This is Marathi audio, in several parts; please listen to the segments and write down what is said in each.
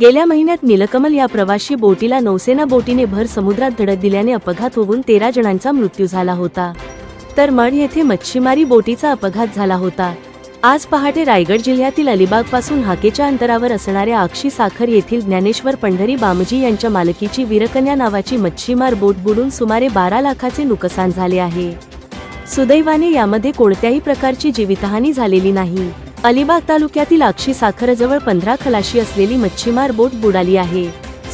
गेल्या महिन्यात नीलकमल या प्रवाशी बोटीला नौसेना बोटीने भर समुद्रात धडक दिल्याने अपघात होऊन तेरा जणांचा मृत्यू झाला होता. तर मड येथे मच्छीमारी बोटीचा अपघात झाला होता. आज पहाटे रायगड जिल्ह्यातील अलिबागपासून हाकेच्या अंतरावर असणाऱ्या अक्षी साखर येथील ज्ञानेश्वर पंढरी बामजी यांच्या मालकीची वीरकन्या नावाची मच्छीमार बोट बुडून सुमारे बारा लाखाचे नुकसान झाले आहे. सुदैवाने यामध्ये कोणत्याही प्रकारची जीवितहानी झालेली नाही. अलिबाग तालुक्यातील अक्षी साखरजवळ पंधरा खलाशी असलेली मच्छीमार बोट बुडाली आहे.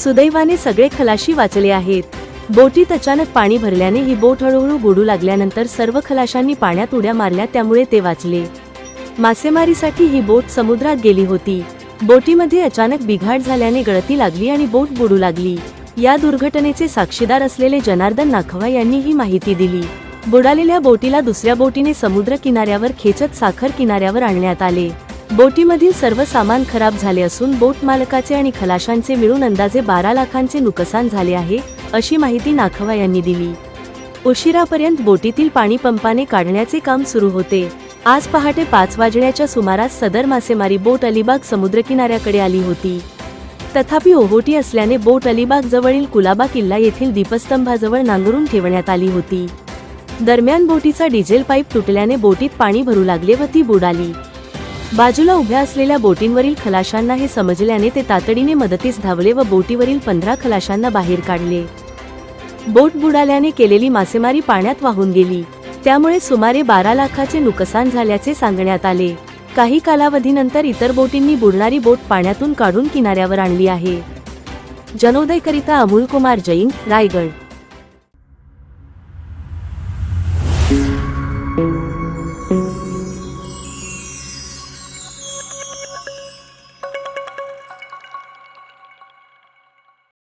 सुदैवाने सगळे खलाशी वाचले आहेत. बोटीत अचानक पाणी भरल्याने ही बोट हळूहळू बुडू लागल्यानंतर सर्व खलाशांनी पाण्यात उड्या मारल्या त्यामुळे ते वाचले. मासेमारीसाठी ही बोट समुद्रात गेली होती. बोटीमध्ये अचानक बिघाड झाल्याने गळती लागली आणि बोट बुडू लागली. या दुर्घटनेचे साक्षीदार असलेले जनार्दन नाखवा यांनी ही माहिती दिली. बुडालेल्या बोटीला दुसऱ्या बोटीने समुद्र किनाऱ्यावर खेचत साखर किनाऱ्यावर आणण्यात आले. बोटीमधील सर्व सामान खराब झाले असून बोट मालकाचे आणि खलाशांचे मिळून अंदाजे बारा लाखांचे नुकसान झाले आहे अशी माहिती नाखवा यांनी दिली. उशिरापर्यंत बोटीतील पाणी पंपाने काढण्याचे काम सुरू होते. आज पहाटे पाच वाजण्याच्या सुमारास सदर मासेमारी बोट अलिबाग समुद्रकिनाऱ्याकडे आली होती. तथापि ओहोटी असल्याने बोट अलिबाग जवळील कुलाबा किल्ला येथील दीपस्तंभाजवळ नांगरून ठेवण्यात आली होती. दरम्यान बोटीचा डिझेल पाईप तुटल्याने बोटीत पाणी भरू लागले व ती बुडाली. बाजूला उभ्या असलेल्या बोटींवरील खलाशांना हे समजल्याने ते तातडीने मदतीस धावले व बोटीवरील पंधरा खलाशांना बाहेर काढले. बोट बुडाल्याने केलेली मासेमारी पाण्यात वाहून गेली. त्यामुळे सुमारे बारा लाखाचे नुकसान झाल्याचे सांगण्यात आले. काही कालावधीनंतर इतर बोटींनी बुडणारी बोट पाण्यातून काढून किनाऱ्यावर आणली आहे. जनोदयकरिता अमोल कुमार जैन रायगड.